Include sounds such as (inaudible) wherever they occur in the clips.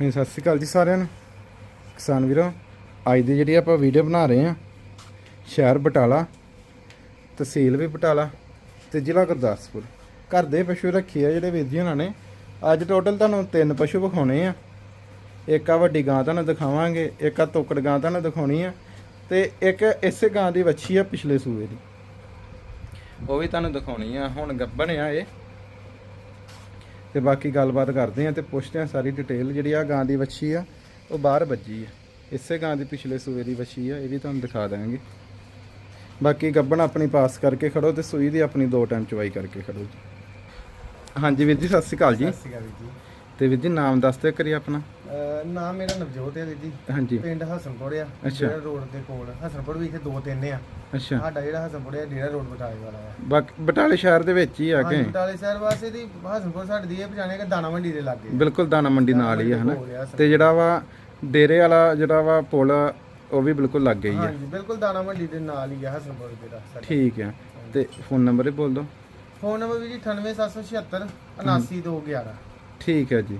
ਹਾਂਜੀ, ਸਤਿ ਸ਼੍ਰੀ ਅਕਾਲ ਜੀ ਸਾਰਿਆਂ ਨੂੰ। ਕਿਸਾਨ ਵੀਰੋ, ਅੱਜ ਦੀ ਜਿਹੜੀ ਆਪਾਂ ਵੀਡੀਓ ਬਣਾ ਰਹੇ ਹਾਂ, ਸ਼ਹਿਰ ਬਟਾਲਾ, ਤਹਿਸੀਲ ਵੀ ਬਟਾਲਾ ਤੇ ਜ਼ਿਲ੍ਹਾ ਗੁਰਦਾਸਪੁਰ। ਘਰ ਦੇ ਪਸ਼ੂ ਰੱਖੇ ਆ ਜਿਹੜੇ ਵੀਰ ਜੀ ਉਹਨਾਂ ਨੇ। ਅੱਜ ਟੋਟਲ ਤੁਹਾਨੂੰ ਤਿੰਨ ਪਸ਼ੂ ਵਿਖਾਉਣੇ ਆ। ਇੱਕ ਆ ਵੱਡੀ ਗਾਂ ਤੁਹਾਨੂੰ ਦਿਖਾਵਾਂਗੇ, ਇੱਕ ਆ ਤੋਕੜ ਗਾਂ ਤੁਹਾਨੂੰ ਦਿਖਾਉਣੀ ਆ ਤੇ ਇੱਕ ਇਸੇ ਗਾਂ ਦੀ ਵੱਛੀ ਆ ਪਿਛਲੇ ਸੂਏ ਦੀ। ਉਹ ਵੀ ਤੁਹਾਨੂੰ ਦਿਖਾਉਣੀ ਆ, ਹੁਣ ਗੱਬਣ ਆ ਇਹ। ਤੇ ਬਾਕੀ ਗੱਲਬਾਤ ਕਰਦੇ ਆ ਤੇ ਪੁੱਛਦੇ ਆ ਸਾਰੀ ਡਿਟੇਲ ਜਿਹੜੀ ਆ ਗਾਂ ਦੀ ਵੱਛੀ ਆ ਉਹ ਬਾਹਰ ਵੱਜੀ ਆ। ਇਸੇ ਗਾਂ ਦੀ ਪਿਛਲੇ ਸੂਏ ਦੀ ਵੱਛੀ ਆ ਇਹ ਵੀ ਤੁਹਾਨੂੰ ਦਿਖਾ ਦਾਂਗੇ ਬਾਕੀ ਗੱਬਣ ਆਪਣੀ ਪਾਸ ਕਰਕੇ ਖੜੋ ਤੇ ਸੂਈ ਦੀ ਆਪਣੀ ਦੋ ਟਾਈਮ ਚਵਾਈ ਕਰਕੇ ਖੜੋ ਜੀ। ਹਾਂਜੀ ਵੀਰ ਜੀ ਸਤਿ ਸ਼੍ਰੀ ਅਕਾਲ ਜੀ। ਸਤਿ ਸ਼੍ਰੀ ਅਕਾਲ ਵੀਰ ਜੀ। ਤੇ ਵੀਰ ਜੀ ਨਾਮ ਦੱਸ ਦਿਓ ਕਰੀ ਆਪਣਾ। ਅਹ ਨਾਮ ਮੇਰਾ ਨਵਜੋਤ ਹੈ ਵੀਰ ਜੀ ਹਾਂਜੀ। ਪਿੰਡ ਹਸਨਪੁਰ ਆ ਅੱਛਾ। ਰੋਡ ਦੇ ਕੋਲ। ਹਸਨਪੁਰ ਵੀ ਇੱਥੇ ਦੋ ਤਿੰਨ ਆ। ਅੱਛਾ। ਸਾਡਾ ਜਿਹੜਾ ਹਸਨਪੁਰ ਆ ਡੇਰਾ ਰੋਡ ਬਟਾਲੇ ਵਾਲਾ ਆ। ਬਾਕੀ ਬਟਾਲੇ ਸ਼ਹਿਰ ਦੇ ਵਿੱਚ ਹੀ ਆ ਕੇ? ਹਾਂਜੀ ਬਟਾਲੇ ਸ਼ਹਿਰ ਵਾਸਤੇ ਦੀ ਹਸਨਪੁਰ ਸਾਡੇ ਦੀ ਇਹ ਪਛਾਣਿਆ ਕਿ ਦਾਣਾ ਮੰਡੀ ਦੇ ਲਾਗੇ ਬਿਲਕੁਲ ਦਾਣਾ ਮੰਡੀ ਨਾਲ ਹੀ ਆ ਹਨਾ। ਤੇ ਜਿਹੜਾ ਵਾ ਡੇਰੇ ਵਾਲਾ ਜਿਹੜਾ ਵਾ ਪੁਲ ਉਹ ਵੀ ਬਿਲਕੁਲ ਲੱਗ ਗਈ ਆ। ਹਾਂਜੀ ਬਿਲਕੁਲ ਦਾਣਾ ਮੰਡੀ ਦੇ ਨਾਲ ਹੀ ਆ ਹਸਨਪੁਰ ਜਿਹੜਾ ਸਾਡਾ। ਠੀਕ ਆ। ਤੇ ਫੋਨ ਨੰਬਰ ਹੀ ਬੋਲ ਦਿਓ। ਫੋਨ ਨੰਬਰ ਵੀ ਜੀ 98776 79211 ਠੀਕ ਹੈ ਜੀ।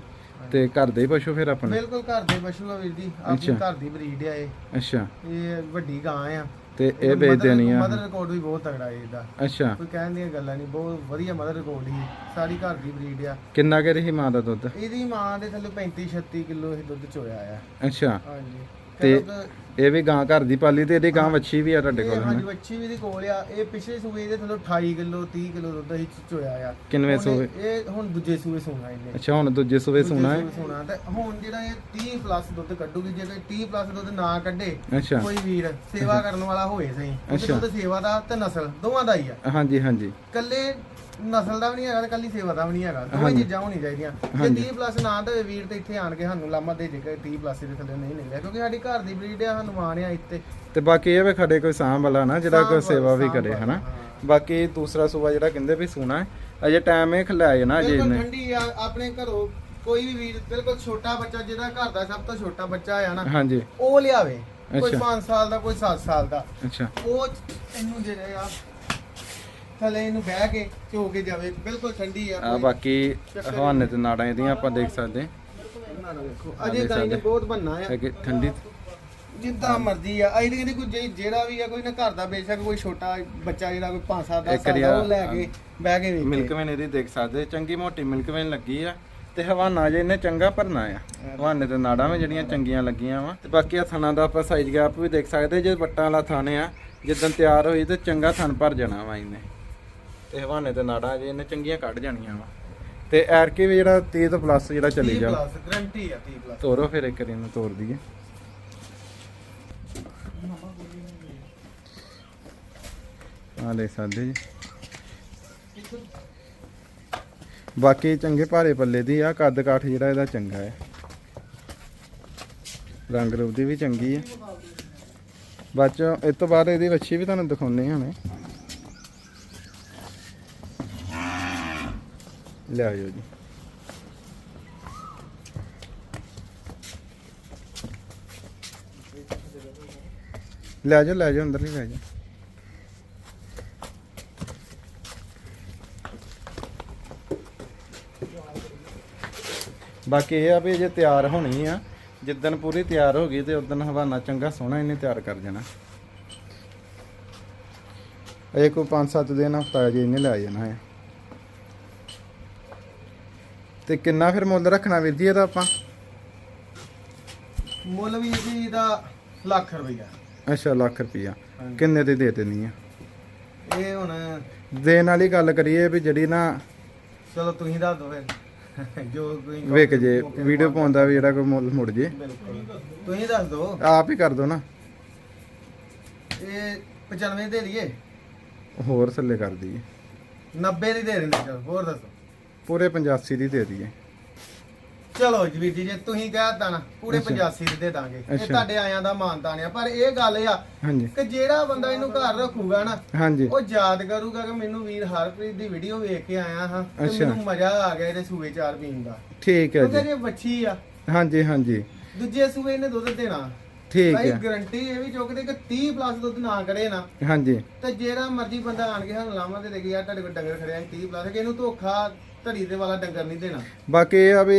ਤੇ ਘਰ ਦੇ ਪਸ਼ੂ ਫਿਰ ਆਪਣੇ? ਬਿਲਕੁਲ ਘਰ ਦੇ ਪਸ਼ੂ ਆ ਵੀਰ ਜੀ ਆਪਣੀ ਅੱਛਾ। ਘਰ ਦੀ ਬਰੀਡ ਆ ਇਹ। ਅੱਛਾ। ਇਹ ਵੱਡੀ ਗਾਂ ਆ। ਤੇ ਇਹ ਵੇਚ ਦੇਣੀ ਆ? ਮਦਰ ਰਿਕਾਰਡ ਵੀ ਬਹੁਤ ਤਗੜਾ ਹੈ ਇਹਦਾ। ਅੱਛਾ। ਕੋਈ ਕਹਿਣ ਦੀਆਂ ਗੱਲਾਂ ਨਹੀਂ ਬਹੁਤ ਵਧੀਆ ਮਦਰ ਰਿਕਾਰਡ ਹੀ ਸਾਰੀ ਘਰ ਦੀ ਬਰੀਡ ਆ। ਕਿੰਨਾ ਕੁ ਰਹੀ ਮਾਂ ਦਾ ਦੁੱਧ? ਇਹਦੀ ਮਾਂ ਦੇ ਥੱਲੇ 35 36 ਕਿਲੋ ਇਹ ਦੁੱਧ ਚੋਇਆ ਆ। ਅੱਛਾ। ਹਾਂਜੀ। ਤੇ ਇਹ ਵੀ ਗਾਂ ਘਰ ਦੀ ਪਾਲੀ ਤੇ ਇਹਦੀ ਗਾਂ ਵੱਛੀ ਵੀ ਆ ਤੁਹਾਡੇ ਕੋਲ ਹਾਂਜੀ ਹਨਾ? ਬੱਚੀ ਵੀ ਦੀ ਕੋਲ ਆ। ਇਹ ਪਿਛਲੇ ਸੂਏ ਦੇ ਥੱਲੇ 28 ਕਿਲੋ 30 ਕਿਲੋ ਦੁੱਧ ਹੀ ਚੋਇਆ ਆ। ਕਿੰਨਵੇਂ ਹੁਣ ਸੂਏ? ਇਹ ਹੁਣ ਦੂਜੇ ਸੂਏ ਸੋਣਾ ਇਹਨੇ। ਅੱਛਾ ਹੁਣ ਦੂਜੇ ਸੂਵੇ ਦੂਜੇ ਸੋਣਾ ਹੈ? ਸੂਏ ਸੋਣਾ। ਤੇ ਹੁਣ ਜਿਹੜਾ ਇਹ 30 ਪਲੱਸ ਦੁੱਧ ਕੱਢੂਗੀ ਜੇ ਕੋਈ 30 ਪਲੱਸ ਦੁੱਧ ਨਾ ਕੱਢੇ ਅੱਛਾ। ਕੋਈ ਵੀਰ ਸੇਵਾ ਕਰਨ ਵਾਲਾ ਹੋਏ ਸਹੀ। ਅੱਛਾ। ਦੁੱਧ ਸੇਵਾ ਦਾ ਤੇ ਨਸਲ ਦੋਵਾਂ ਦਾ ਹੀ ਆ। ਹਾਂਜੀ ਹਾਂਜੀ। ਕੱਲੇ ਨਸਲ ਦਾ ਵੀ ਨਹੀਂ ਹੈਗਾ ਤੇ ਕੱਲੀ ਸੇਵਾ ਦਾ ਵੀ ਨਹੀਂ ਹੈਗਾ। ਦੋਵੇਂ ਹਾਂਜੀ। ਚੀਜ਼ਾਂ ਹੋਣੀ ਚਾਹੀਦੀਆਂ। ਜੇ ਹਾਂਜੀ। 30 ਪਲੱਸ ਨਾ ਤੇ ਵੀਰ ਤੇ ਇੱਥੇ ਆਣ ਕੇ ਸਾਨੂੰ ਲਾਮਾ ਦੇ ਜੇ ਕਿ 30 ਪਲੱਸ ਦੇ ਥੱਲੇ ਨਹੀਂ ਨਿਕਲਿਆ ਕਿਉਂਕਿ ਸਾਡੀ ਘਰ ਦੀ ਬਰੀਡ ਆ ਸਾਨੂੰ ਮਾਣ ਆ ਇੱਥੇ। ਤੇ ਬਾਕੀ ਇਹ ਵੀ ਖੜੇ ਕੋਈ ਸਾਂਭ ਵਾਲਾ ਨਾ ਜਿਹੜਾ ਕੋਈ ਸੇਵਾ ਵੀ ਕਰੇ ਹਨਾ? ਹਾਂ। ਬਾਕੀ ਦੂਸਰਾ ਸੂਆ ਜਿਹੜਾ ਕਹਿੰਦੇ ਵੀ ਸੋਣਾ ਹੈ ਅਜੇ ਟਾਈਮ ਇਹ ਖਲਾਇਆ ਨਾ ਅਜੇ ਬਿਲਕੁਲ ਇਹਨੇ। ਠੰਡੀ ਆ ਆਪਣੇ ਘਰੋਂ ਕੋਈ ਵੀ ਵੀਰ ਬਿਲਕੁਲ ਛੋਟਾ ਬੱਚਾ ਜਿਹਦਾ ਘਰ ਦਾ ਸਭ ਤੋਂ ਛੋਟਾ ਬੱਚਾ ਆ ਨਾ ਹਾਂਜੀ। ਉਹ ਲਿਆਵੇ ਕੋਈ ਅੱਛਾ। 5 ਸਾਲ ਦਾ ਕੋਈ 7 ਸਾਲ ਦਾ। ਅੱਛਾ। ਉਹ ਇਹਨੂੰ ਜਿਹੜੇ ਆ ਥੱਲੇ ਇਹਨੂੰ ਬਹਿ ਕੇ ਝੋ ਕੇ ਜਾਵੇ ਬਿਲਕੁਲ ਠੰਡੀ ਆ ਆ ਕੋਈ- ਬਾਕੀ ਹਵਾਨੇ ਤੇ ਨਾੜਾਂ ਇਹਦੀਆਂ ਆਪਾਂ ਦੇਖ ਸਕਦੇ ਨਾ ਨਾ ਵੇਖੋ ਆ ਅਜੇ ਦੇਖ ਗਾਈ ਨੇ ਸਕਦੇ। ਬਹੁਤ ਬੰਨਾ ਆ। ਠੰਡੀ ਜਿੱਦਾਂ ਮਰਜ਼ੀ ਆ। ਅਜੇ ਕਹਿੰਦੇ ਕੋਈ ਜੇ- ਜਿਹੜਾ ਵੀ ਆ ਕੋਈ ਨਾ ਘਰ ਦਾ ਬੇਸ਼ੱਕ ਕੋਈ ਛੋਟਾ ਬੱਚਾ ਜਿਹੜਾ ਕੋਈ 5 ਸਾਲ ਦਾ ਇੱਕ ਸਾਲ ਦਾ ਉਹ ਲੈ ਕੇ ਬਹਿ ਕੇ ਵੇਖੇ। ਵੇਨ ਇਹਦੀ ਦੇਖ ਸਕਦੇ ਚੰਗੀ ਮੋਟੀ ਮਿਲਕ ਵੇਨ ਲੱਗੀ ਆ ਤੇ ਹਵਾਨਾ ਜੇ ਇਹਨੇ ਚੰਗਾ ਭਰਨਾ ਆ। ਹਵਾਨੇ ਤੇ ਨਾੜਾਂ ਵੀ ਜਿਹੜੀਆਂ ਚੰਗੀਆਂ ਲੱਗੀਆਂ ਵਾ। ਤੇ ਬਾਕੀ ਆ ਥਣਾ ਦਾ ਆਪਾਂ ਸਾਈਜ਼ ਗੈਪ ਵੀ ਦੇਖ ਸਕਦੇ ਜੇ ਵੱਟਾਂ ਵਾਲਾ ਥਣ ਆ ਜਿੱਦਣ ਤਿਆਰ ਹੋਈ ਤੇ ਚੰਗਾ ਥਣ ਭਰ ਜਾਣਾ ਵਾ ਇਹਨੇ। ਤੇ ਹਵਾਨੇ ਤੇ ਨਾੜਾਂ ਜੇ ਇਹਨੇ ਚੰਗੀਆਂ ਕੱਢ ਜਾਣੀਆਂ ਵਾ। ਤੇ ਐਰਕੇ ਵੀ ਜਿਹੜਾ 30 ਤੋਂ ਪਲੱਸ ਜਿਹੜਾ ਚੱਲੀ ਜਾ ਪਲੱਸ ਗਰੰਟੀ ਆ 30 ਪਲੱਸ ਤੋਰੋ ਫਿਰ ਇੱਕ ਵਾਰੀ ਨੂੰ ਤੋਰ ਦਈਏ। ਆ ਲੈ ਸਕਦੇ ਜੀ। ਬਾਕੀ ਚੰਗੇ ਭਾਰੇ ਪੱਲੇ ਦੀ ਆ ਕੱਦ ਕਾਠ ਜਿਹੜਾ ਇਹਦਾ ਚੰਗਾ ਹੈ। ਰੰਗ ਰੂਪ ਦੀ ਵੀ ਚੰਗੀ ਹੈ। ਬਾਚੋ ਇਸ ਤੋਂ ਬਾਅਦ ਇਹਦੀ ਵੱਛੀ ਵੀ ਤੁਹਾਨੂੰ ਦਿਖਾਉਣੇ ਹੁਣੇ ਲਿਆਓ ਜੀ। ਲੈ ਜਾਓ ਲੈ ਜਾਓ, ਅੰਦਰ ਹੀ ਲੈ ਜਾਓ। ਬਾਕੀ ਇਹ ਆ ਵੀ ਜੇ ਤਿਆਰ ਹੋਣੀ ਆ। ਜਿੱਦਣ ਪੂਰੀ ਤਿਆਰ ਹੋ ਗਈ ਤੇ ਉਦੋਂ ਹਵਾਨਾ ਚੰਗਾ ਸੋਹਣਾ ਇਹਨੇ ਤਿਆਰ ਕਰ ਜਾਣਾ। ਇਹ ਕੋਈ 5-7 ਦਿਨ ਹਫਤਾ ਜੇ ਇਹਨੇ ਲੈ ਜਾਣਾ ਹੈ। ਤੇ ਕਿੰਨਾ ਫਿਰ ਮੁੱਲ ਰੱਖਣਾ ਵੀਰ ਜੀ ਇਹਦਾ ਆਪਾਂ? ਮੁੱਲ ਵੀ ਜੀ ਦਾ ਲੱਖ ਰੁਪਈਆ। ਅੱਛਾ ਲੱਖ ਰੁਪਈਆ। ਕਿੰਨੇ ਦੀ ਦੇ ਦੇਣੀ ਆ? ਇਹ ਹੁਣ ਦੇਣ ਵਾਲੀ ਗੱਲ ਕਰੀਏ ਵੀ ਜਿਹੜੀ ਨਾ ਚਲੋ ਤੁਸੀਂ ਦੱਸ ਦਿਓ ਫਿਰ। (laughs) ਜੋ ਕੋਈ ਵਿਕ ਜੇ ਵੀਡੀਓ ਪਾਉਂਦਾ ਵੀ ਜਿਹੜਾ ਕੋਈ ਮੁੱਲ ਮੁੜ ਜੇ। ਬਿਲਕੁਲ। ਤੁਸੀਂ ਦੱਸ ਦਿਓ। ਆਪ ਹੀ ਕਰ ਦੋ ਨਾ। ਇਹ 95 ਦੇ ਦਈਏ। ਹੋਰ ਥੱਲੇ ਕਰ ਦਈਏ। 90 ਦੀ ਦੇ ਦਿੰਦੇ ਚਲੋ ਹੋਰ ਦੱਸੋ। ਪੂਰੇ 85 ਦੀ ਦੇ ਦਈਏ। ਚਲੋ ਜੀ ਵੀਰ ਜੀ ਜੇ ਤੁਸੀਂ ਕਹਿਤਾ ਨਾ ਪੂਰੇ ਅੱਛਾ। 85 ਦੇ ਦੇ ਦਾਂਗੇ ਇਹ ਅੱਛਾ। ਤੁਹਾਡੇ ਆਇਆਂ ਦਾ ਮਾਨਤਾਨ ਆ ਪਰ ਇਹ ਗੱਲ ਆ ਹਾਂਜੀ। ਕਿ ਜਿਹੜਾ ਬੰਦਾ ਇਹਨੂੰ ਘਰ ਰੱਖੂਗਾ ਨਾ ਹਾਂਜੀ। ਉਹ ਯਾਦ ਕਰੂਗਾ ਕਿ ਮੈਨੂੰ ਵੀਰ ਹਰਪ੍ਰੀਤ ਦੀ ਵੀਡੀਓ ਵੇਖ ਕੇ ਆਇਆ ਹਾਂ ਤੇ ਅੱਛਾ। ਮੈਨੂੰ ਮਜ਼ਾ ਆ ਗਿਆ ਇਹਦੇ ਸੂਏ ਚਾਰ ਪੀਣ ਦਾ। ਠੀਕ ਹੈ ਕਿਉਂਕਿ ਜੀ। ਇਹ ਵੱਛੀ ਆ। ਹਾਂਜੀ ਹਾਂਜੀ। ਦੂਜੇ ਸੂਏ ਇਹਨੇ ਦੁੱਧ ਦੇਣਾ। ਠੀਕ ਭਾਈ ਹੈ। ਗਰੰਟੀ ਇਹ ਵੀ ਚੁੱਕਦੇ ਕਿ 30 ਪਲੱਸ ਦੁੱਧ ਨਾ ਕਰੇ ਨਾ। ਹਾਂਜੀ। ਤੇ ਜਿਹੜਾ ਮਰਜ਼ੀ ਬੰਦਾ ਆਣ ਕੇ ਸਾਨੂੰ ਲਾਵਾਂ ਤੇ ਦੇ ਯਾਰ ਤੁਹਾਡੇ ਕੋਲ ਡੰਗਰ ਖੜਿਆ ਸੀ 30 ਪਲੱਸ ਕਿ ਇਹਨੂੰ ਧੋਖਾ ਧੜੀ ਦੇ ਵਾਲਾ ਡੰਗਰ ਨਹੀਂ ਦੇਣਾ। ਬਾਕੀ ਇਹ ਆ ਵੀ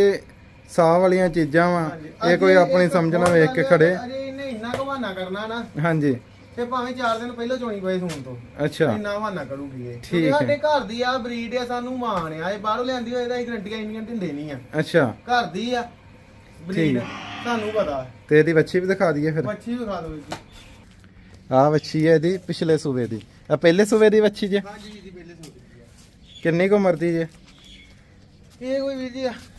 ਸਾਹ ਵਾਲੀਆਂ ਚੀਜ਼ਾਂ ਵਾ। ਇਹ ਕੋਈ ਆਪਣੀ ਇੱਕ ਸਮਝ ਨਾ ਹੋਰ ਵੇਖ ਕੇ ਖੜੇ। ਅਜੇ ਇਹਨੇ ਇੰਨਾ ਕੁ ਬਹਾਨਾ ਕਰਨਾ ਨਾ। ਹਾਂਜੀ। ਤੇ ਭਾਵੇਂ 4 ਦਿਨ ਪਹਿਲਾਂ ਚੋਣੀ ਪਏ ਸੂਣ ਤੋਂ। ਅੱਛਾ। ਇੰਨਾ ਬਹਾਨਾ ਕਰੂਗੀ ਇਹ। ਠੀਕ। ਸਾਡੇ ਘਰ ਦੀ ਆ ਬਰੀਡ ਆ ਸਾਨੂੰ ਮਾਣ ਆ। ਇਹ ਬਾਹਰੋਂ ਲਿਆਂਦੀ ਹੋਏ ਤਾਂ ਇਹ ਗਰੰਟੀਆਂ ਇੰਨੀਆਂ ਦਿੰਦੇ ਨਹੀਂ ਆ। ਅੱਛਾ। ਘਰ ਦੀ ਆ ਬਰੀਡ। ਸਾਨੂੰ ਪਤਾ ਤੇ ਇਹਦੀ ਵੱਛੀ ਵੀ ਦਿਖਾ ਦਈਏ ਫਿਰ। ਮੱਛੀ ਵੀ ਖਾ ਦੋ ਜੀ। ਆਹ ਵੱਛੀ ਹੈ ਇਹਦੀ ਪਿਛਲੇ ਸੂਵੇ ਦੀ। ਆ ਪਹਿਲੇ ਸੂਵੇ ਦੀ ਵੱਛੀ ਜੇ? ਹਾਂਜੀ ਜੀ ਦੀ ਪਹਿਲੇ ਸੋਚੀ ਆ। ਕਿੰਨੀ ਕੁ ਉਮਰ ਦੀ ਜੇ? ਇਹ ਕੋਈ ਵੀਰ ਜੀ ਆ। ਇਹਦੀ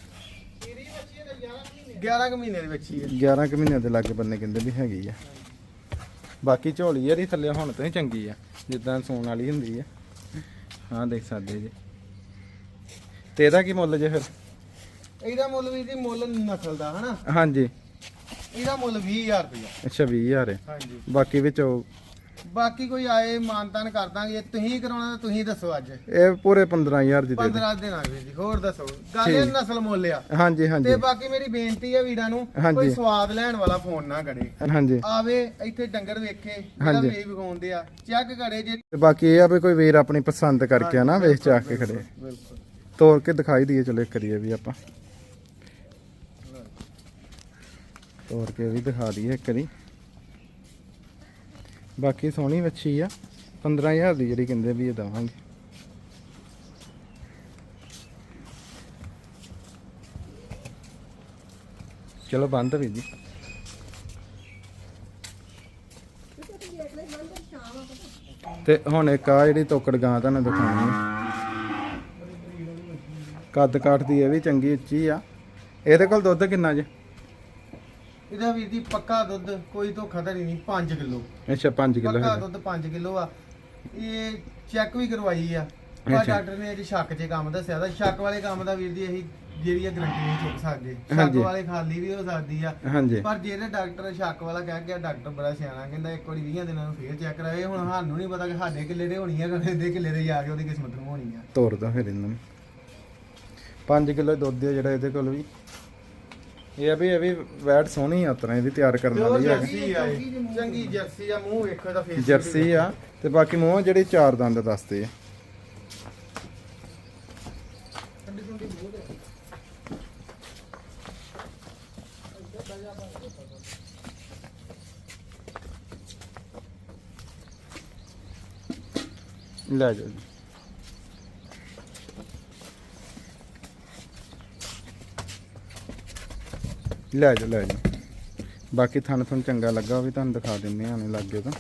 11 ਕੁ ਮਹੀਨੇ ਦੀ ਬੱਚੀ ਹੈ 11 ਕੁ ਮਹੀਨਿਆਂ ਦੇ ਲਾਗੇ ਬੰਨੇ ਕਹਿੰਦੇ ਵੀ ਹੈਗੀ ਆ। ਬਾਕੀ ਝੋਲੀ ਇਹਦੀ ਥੱਲੇ ਹੁਣ ਤੋਂ ਹੀ ਚੰਗੀ ਆ ਜਿੱਦਾਂ ਸੂਣ ਵਾਲੀ ਹੁੰਦੀ ਆ। ਹਾਂ ਦੇਖ ਸਕਦੇ ਜੀ। ਤੇ ਇਹਦਾ ਕੀ ਮੁੱਲ ਜੇ ਫਿਰ? ਇਹਦਾ ਮੁੱਲ ਵੀਰ ਜੀ ਮੁੱਲ ਨਸਲ ਦਾ ਹਨਾ? ਹਾਂਜੀ। ਇਹਦਾ ਮੁੱਲ 20000 ਰੁਪਇਆ। ਅੱਛਾ 20000 ਹੈ ਹਾਂਜੀ। ਬਾਕੀ ਵਿੱਚ ਉਹ- ਬਾਕੀ ਕੋਈ ਆਏ ਮਾਨਤਾਨ ਕਰ ਦਾਂਗੇ। ਤੁਸੀਂ ਕਰਾਉਣਾ ਤਾਂ ਤੁਸੀਂ ਦੱਸੋ ਅੱਜ। ਇਹ ਪੂਰੇ 15000 ਦੀ ਦੇ ਦੇ 15 ਦਿਨ ਆ ਜੀ ਹੋਰ ਦੱਸੋ। ਗੱਲ ਇਹ। ਨਸਲ ਮੁੱਲ ਆ। ਹਾਂਜੀ ਹਾਂਜੀ। ਤੇ ਬਾਕੀ ਮੇਰੀ ਬੇਨਤੀ ਹੈ ਵੀਰਾਂ ਨੂੰ ਹਾਂਜੀ। ਕੋਈ ਸਵਾਦ ਲੈਣ ਵਾਲਾ ਫੋਨ ਨਾ ਕਰੇ। ਹਾਂਜੀ। ਆਵੇ ਇੱਥੇ ਡੰਗਰ ਵੇਖੇ ਜਿਹੜਾ ਹਾਂਜੀ। ਵੇਚ ਵਿਕਾਉਂਦੇ ਆ ਚੈੱਕ ਕਰੇ ਜੇ। ਤੇ ਬਾਕੀ ਇਹ ਆ ਵੀ ਕੋਈ ਵੀਰ ਆਪਣੀ ਪਸੰਦ ਕਰਕੇ ਆ ਨਾ ਵੇਚ ਚਾਹ ਕੇ ਖੜੇ। ਬਿਲਕੁਲ ਤੋੜ ਕੇ ਦਿਖਾਈ ਦਈਏ ਚਲੋ ਇੱਕ ਕਰੀਏ ਵੀ ਆਪਾਂ। ਤੋੜ ਕੇ ਵੀ ਦਿਖਾ ਦਈਏ ਇੱਕ ਵਾਰੀ। ਬਾਕੀ ਸੋਹਣੀ ਵੱਛੀ ਆ। 15000 ਦੀ ਜਿਹੜੀ ਕਹਿੰਦੇ ਵੀ ਇਹ ਦਵਾਂਗੇ। ਚਲੋ ਬੰਦ ਵੀ ਜੀ। ਤੇ ਹੁਣ ਇੱਕ ਆ ਜਿਹੜੀ ਤੋਕੜ ਗਾਂ ਤੁਹਾਨੂੰ ਦਿਖਾਉਣੀ ਹੈ ਕੱਦ ਕਾਠ ਦੀ ਇਹ ਵੀ ਚੰਗੀ ਉੱਚੀ ਆ। ਇਹਦੇ ਕੋਲ ਦੁੱਧ ਕਿੰਨਾ ਜੇ? ਇਹਦਾ ਵੀਰ ਜੀ ਪੱਕਾ ਦੁੱਧ ਕੋਈ ਧੋਖਾਧੜੀ ਨਹੀਂ 5 ਕਿਲੋ। ਅੱਛਾ 5 ਕਿਲੋ ਪੱਕਾ ਦੁੱਧ 5 ਕਿਲੋ ਆ। ਇਹ ਚੈੱਕ ਵੀ ਕਰਵਾਈ ਆ। ਪਰ। ਡਾਕਟਰ ਨੇ ਅਜੇ ਸ਼ੱਕ 'ਚ ਕੰਮ ਦੱਸਿਆ ਤਾਂ ਸ਼ੱਕ ਵਾਲੇ ਕੰਮ ਦਾ ਵੀਰ ਜੀ ਅਸੀਂ ਜਿਹੜੀ ਆ ਗਰੰਟੀ ਨਹੀਂ ਚੁੱਕ ਸਕਦੇ। ਸ਼ੱਕ। ਵਾਲੇ ਖਾਲੀ ਵੀ ਹੋ ਸਕਦੀ ਆ। ਪਰ ਜਿਹੜੇ ਡਾਕਟਰ ਸ਼ੱਕ ਵਾਲਾ ਕਹਿ ਗਿਆ ਡਾਕਟਰ ਬੜਾ ਸਿਆਣਾ ਕਹਿੰਦਾ ਇੱਕ ਵਾਰੀ 20 ਦਿਨਾਂ ਨੂੰ ਫੇਰ ਚੈੱਕ ਕਰਾਏ। ਹੁਣ ਸਾਨੂੰ ਨਹੀਂ ਪਤਾ ਕਿ ਸਾਡੇ ਕਿੱਲੇ ਦੇ ਹੋਣੀ ਆ ਕਿ ਦੇ ਕਿੱਲੇ ਦੇ ਜਾ ਕੇ ਉਹਦੀ ਕਿਸਮਤ ਨੂੰ ਹੋਣੀ ਆ। ਤੋਰਦਾ ਫਿਰ ਇਹਨਾਂ ਨੂੰ। 5 ਕਿਲੋ ਦੁੱਧ ਜਿਹੜਾ ਇਹਦੇ ਕੋਲ ਵੀ। ਇਹ ਆ ਵੀ ਇਹ ਵੀ ਵੈਟ ਸੋਹਣੀ ਆ ਉਤਰਾ ਇਹਦੀ ਤਿਆਰ ਕਰਨ ਪਿਓਰ ਵਾਲੀ ਹੈ ਜਰਸੀ ਆ ਇਹ। ਚੰਗੀ ਜਰਸੀ ਆ ਮੂੰਹ ਵੇਖੋ ਇਹਦਾ ਫੇਸ ਜਰਸੀ ਆ। ਤੇ ਬਾਕੀ ਮੂੰਹ ਜਿਹੜੇ ਚਾਰ ਦੰਦ ਦੱਸਦੇ ਆ। ਲੈ ਜਾਓ ਜੀ। ਲੈ ਜਾਓ ਲੈ ਜਾਓ। ਬਾਕੀ ਥਣ ਥਣ ਚੰਗਾ ਲੱਗਾ ਵੀ ਤੁਹਾਨੂੰ ਦਿਖਾ ਦਿੰਨੇ ਆ ਨੇ ਲੱਗੇ ਤਾਂ।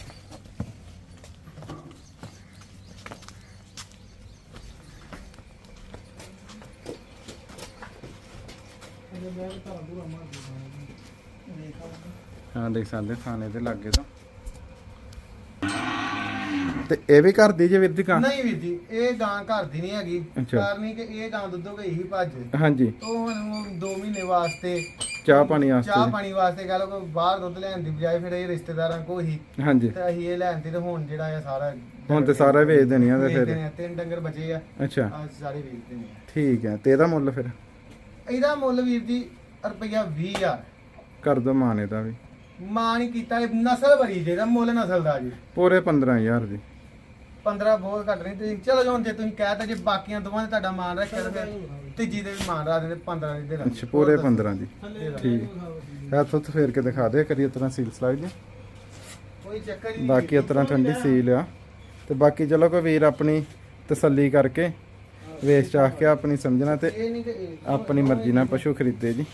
ਹਾਂ, ਦੇਖ ਸਕਦੇ ਥਾਣੇ ਦੇ ਲੱਗੇ ਤਾਂ। ਤੇ ਇਹ ਵੀ ਘਰ ਦੀ ਜੇ ਵੀਰ ਦੀ ਨਹੀਂ ਵੀਰ ਜੀ ਇਹ ਗਾਂ ਘਰ ਦੀ ਨਹੀਂ ਹੈਗੀ। ਅੱਛਾ। ਕਾਰਨ ਇਹ ਕਿ ਇਹ ਗਾਂ ਦੁੱਧੋਂ ਗਈ ਸੀ ਭੱਜ। ਹਾਂਜੀ। ਉਹ ਹੁਣ 2 ਮਹੀਨੇ ਵਾਸਤੇ ਚਾਹ ਪਾਣੀ ਚਾਹ ਵਾਸਤੇ ਪਾਣੀ ਵਾਸਤੇ ਕਹ ਲੋ ਬਾਹਰ ਦੁੱਧ ਲੈਣ ਦੀ ਬਜਾਏ ਫਿਰ ਇਹ ਰਿਸ਼ਤੇਦਾਰਾਂ ਕੋ ਹੀ। ਹਾਂਜੀ। ਤੇ ਅਸੀਂ ਇਹ ਲੈਣ ਦੀ ਤੇ ਹੁਣ ਜਿਹੜਾ ਆ ਸਾਰਾ ਹੁਣ ਤੇ ਸਾਰਾ ਵੇਚ ਦੇਣੀਆਂ ਤੇ ਵੇਚ ਫਿਰ। ਦੇਣੇ ਆ, ਤਿੰਨ ਡੰਗਰ ਬਚੇ ਆ। ਅੱਛਾ। ਆ ਸਾਰੇ ਵੇਚ ਦੇਣੇ ਆ। ਠੀਕ ਹੈ ਤੇ ਇਹਦਾ ਮੁੱਲ ਫਿਰ? ਇਹਦਾ ਮੁੱਲ ਵੀਰ ਜੀ ਰੁਪਈਆ 20000 ਕਰ ਦੋ ਮਾਨੇ ਦਾ ਵੀ। ਮਾਂ ਨਹੀਂ ਕੀਤਾ ਇਹ ਨਸਲ ਬਰੀ ਜਿਹਦਾ ਮੁੱਲ ਨਸਲ ਦਾ ਜੀ। ਪੂਰੇ 15000 ਦੀ। 15 ਬਹੁਤ ਘੱਟ ਨਹੀਂ ਤੁਸੀਂ ਚਲੋ ਜੀ ਹੁਣ ਜੇ ਤੁਸੀਂ ਕਹਿਤਾ ਜੇ ਬਾਕੀਆਂ ਦੋਵਾਂ ਦੇ ਤੁਹਾਡਾ ਮਾਨ ਰੱਖਿਆ ਤਾਂ ਫਿਰ ਤੀਜੀ ਦੇ ਵੀ ਮਾਨ ਰੱਖ ਦਿੰਦੇ 15 ਦੀ ਦੇ ਦਾਂਗੇ। ਅੱਛਾ ਪੂਰੇ ਹੋਰ 15 ਦੀ। ਦੱਸੋ। ਠੀਕ। ਹੈ ਤੋਂ ਫੇਰ ਕੇ ਦਿਖਾ ਦੇ ਕਰੀ ਇਤਨਾ ਸੀਲ ਸਲਾਈ ਜੀ। ਕੋਈ ਚੱਕਰ ਨਹੀਂ ਬਾਕੀ ਇਤਨਾ ਠੰਡੀ ਸੀਲ ਆ। ਤੇ ਬਾਕੀ ਚਲੋ ਕੋਈ ਵੀਰ ਆਪਣੀ ਤਸੱਲੀ ਕਰਕੇ ਵੇਚ ਚਾਹ ਕੇ ਆਪਣੀ ਸਮਝਣਾ ਤੇ ਆਪਣੀ ਮਰਜ਼ੀ ਨਾਲ ਪਸ਼ੂ ਖਰੀਦੇ ਜੀ।